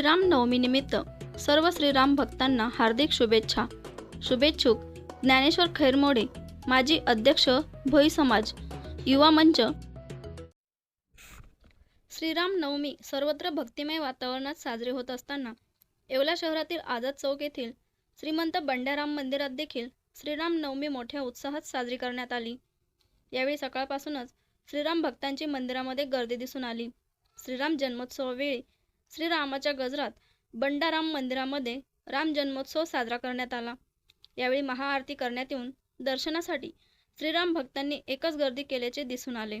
श्रीराम नवमीनिमित्त सर्व श्रीराम भक्तांना हार्दिक शुभेच्छा. शुभेच्छुक ज्ञानेश्वर खैरमोडे माजी अध्यक्ष भोई समाज युवा मंच. श्रीराम नवमी सर्वत्र भक्तिमय वातावरणात साजरी होत असताना येवला शहरातील आझाद चौक येथील श्रीमंत बंड्याराम मंदिरात देखील श्रीराम नवमी मोठ्या उत्साहात साजरी करण्यात आली. यावेळी सकाळपासूनच श्रीराम भक्तांची मंदिरामध्ये गर्दी दिसून आली. श्रीराम जन्मोत्सवावेळी श्रीरामाच्या गजरात बंडाराम मंदिरामध्ये राम जन्मोत्सव साजरा करण्यात आला. यावेळी महाआरती करण्यात येऊन दर्शनासाठी श्रीराम भक्तांनी एकच गर्दी केल्याचे दिसून आले.